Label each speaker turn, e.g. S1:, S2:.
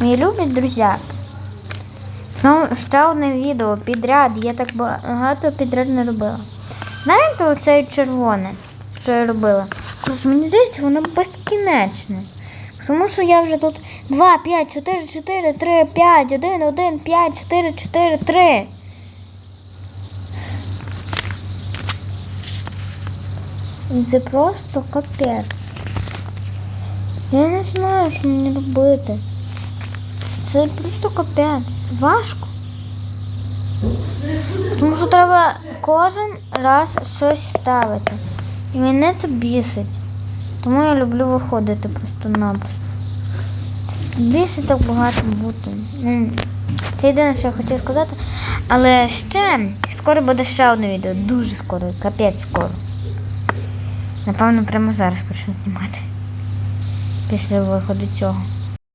S1: Мої любі друзяки. Знову ще одне відео підряд. Я так багато підряд не робила. Знаєте, оце червоне, що я робила? Просто мені здається, воно безкінечне. Тому що я вже тут 2, 5, 4, 4, 3, 5, 1, 1, 5, 4, 4, 3. Це просто капець. Я не знаю, що мені робити. Це просто капець. Це важко. Тому що треба кожен раз щось ставити. І мене це бісить. Тому я люблю виходити просто-напросто. Бісить так багато бути. Ну, це єдине, що я хотіла сказати. Але ще скоро буде ще одне відео. Дуже скоро, капець скоро. Напевно, прямо зараз почну знімати. Після виходу цього.